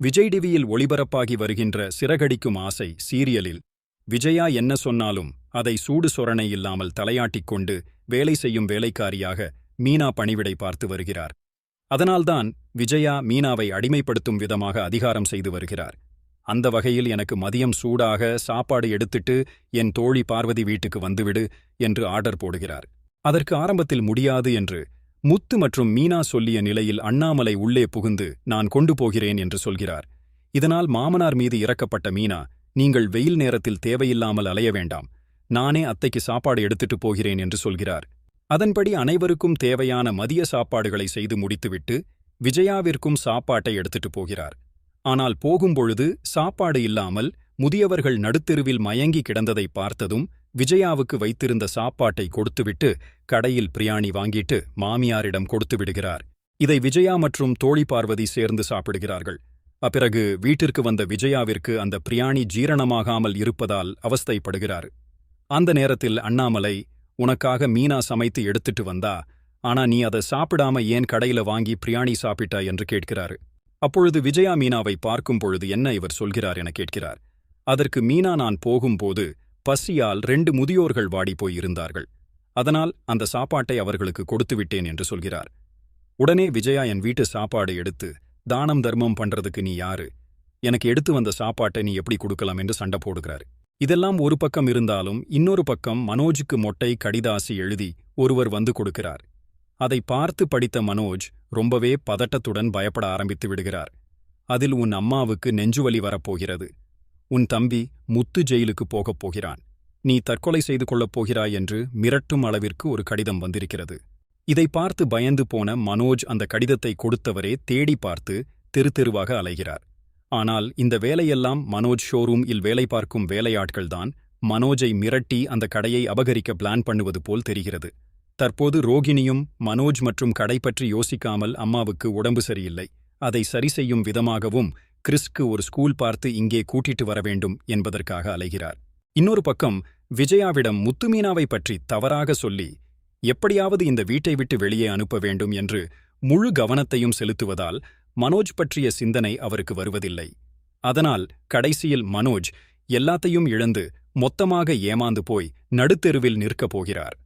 விஜய் டிவியில் ஒளிபரப்பாகி வருகின்ற சிறகடிக்கும் ஆசை சீரியலில் விஜயா என்ன சொன்னாலும் அதை சூடு சொரணை இல்லாமல் தலையாட்டிக் கொண்டு வேலை செய்யும் வேலைக்காரியாக மீனா பணிவிடை பார்த்து வருகிறார். அதனால்தான் விஜயா மீனாவை அடிமைப்படுத்தும் விதமாக அதிகாரம் செய்து வருகிறார். அந்த வகையில் எனக்கு மதியம் சூடாக சாப்பாடு எடுத்துட்டு என் தோழி பார்வதி வீட்டுக்கு வந்துவிடு என்று ஆர்டர் போடுகிறார். அதற்கு ஆரம்பத்தில் முடியாது என்று முத்து மற்றும் மீனா சொல்லிய நிலையில் அண்ணாமலை உள்ளே புகுந்து நான் கொண்டு போகிறேன் என்று சொல்கிறார். இதனால் மாமனார் மீது இறக்கப்பட்ட மீனா நீங்கள் வெயில் நேரத்தில் தேவையில்லாமல் அலைய வேண்டாம். நானே அத்தைக்கு சாப்பாடு எடுத்துட்டு போகிறேன் என்று சொல்கிறார். அதன்படி அனைவருக்கும் தேவையான மதிய சாப்பாடுகளை செய்து முடித்துவிட்டு விஜயாவிற்கும் சாப்பாட்டை எடுத்துட்டு போகிறார். ஆனால் போகும்பொழுது சாப்பாடு இல்லாமல் முதியவர்கள் நடுத்தெருவில் மயங்கி கிடந்ததை பார்த்ததும் விஜயாவுக்கு வைத்திருந்த சாப்பாட்டை கொடுத்துவிட்டு கடையில் பிரியாணி வாங்கிட்டு மாமியாரிடம் கொடுத்து விடுகிறார். இதை விஜயா மற்றும் தோழி பார்வதி சேர்ந்து சாப்பிடுகிறார்கள். அப்பிறகு வீட்டிற்கு வந்த விஜயாவிற்கு அந்த பிரியாணி ஜீரணமாகாமல் இருப்பதால் அவஸ்தைப்படுகிறார். அந்த நேரத்தில் அண்ணாமலை உனக்காக மீனா சமைத்து எடுத்துட்டு வந்தா ஆனா நீ அதை சாப்பிடாம ஏன் கடையில வாங்கி பிரியாணி சாப்பிட்டா? என்று கேட்கிறாரு. அப்பொழுது விஜயா மீனாவை பார்க்கும் பொழுது என்ன இவர் சொல்கிறார் என கேட்கிறார். அதற்கு மீனா நான் போகும்போது பசியால் ரெண்டு முதியோர்கள் வாடிப்போய் போயிருந்தார்கள். அதனால் அந்த சாப்பாட்டை அவர்களுக்கு கொடுத்துவிட்டேன் என்று சொல்கிறார். உடனே விஜயா என் வீட்டு சாப்பாடு எடுத்து தானம் தர்மம் பண்றதுக்கு நீ யாரு? எனக்கு எடுத்து வந்த சாப்பாட்டை நீ எப்படி கொடுக்கலாம்? என்று சண்டை போடுகிறார். இதெல்லாம் ஒரு பக்கம் இருந்தாலும் இன்னொரு பக்கம் மனோஜுக்கு மொட்டை கடிதாசி எழுதி ஒருவர் வந்து கொடுக்கிறார். அதை பார்த்து படித்த மனோஜ் ரொம்பவே பதட்டத்துடன் பயப்பட ஆரம்பித்து விடுகிறார். அதில் உன் அம்மாவுக்கு நெஞ்சுவலி வரப்போகிறது. உன் தம்பி முத்து ஜெயிலுக்கு போகப் போகிறான். நீ தற்கொலை செய்து கொள்ளப் போகிறாய் என்று மிரட்டும் அளவிற்கு ஒரு கடிதம் வந்திருக்கிறது. இதை பார்த்து பயந்து போன மனோஜ் அந்த கடிதத்தை கொடுத்தவரே தேடி பார்த்து தெரு தெருவாக அலைகிறார். ஆனால் இந்த வேலையெல்லாம் மனோஜ் ஷோரூம் இல் வேலை பார்க்கும் வேலையாட்கள்தான் மனோஜை மிரட்டி அந்த கடையை அபகரிக்க பிளான் பண்ணுவது போல் தெரிகிறது. தற்போது ரோகிணியும் மனோஜ் மற்றும் கடை பற்றி யோசிக்காமல் அம்மாவுக்கு உடம்பு சரியில்லை. அதை சரி செய்யும் விதமாகவும் கிறிஸ்க்கு ஒரு ஸ்கூல் பார்த்து இங்கே கூட்டிட்டு வர வேண்டும் என்பதற்காக அலைகிறார். இன்னொரு பக்கம் விஜயாவிடம் முத்துமீனாவை பற்றி தவறாக சொல்லி எப்படியாவது இந்த வீட்டை விட்டு வெளியே அனுப்ப வேண்டும் என்று முழு கவனத்தையும் செலுத்துவதால் மனோஜ் பற்றிய சிந்தனை அவருக்கு வருவதில்லை. அதனால் கடைசியில் மனோஜ் எல்லாத்தையும் இழந்து மொத்தமாக ஏமாந்து போய் நடுத்தெருவில் நிற்கப் போகிறார்.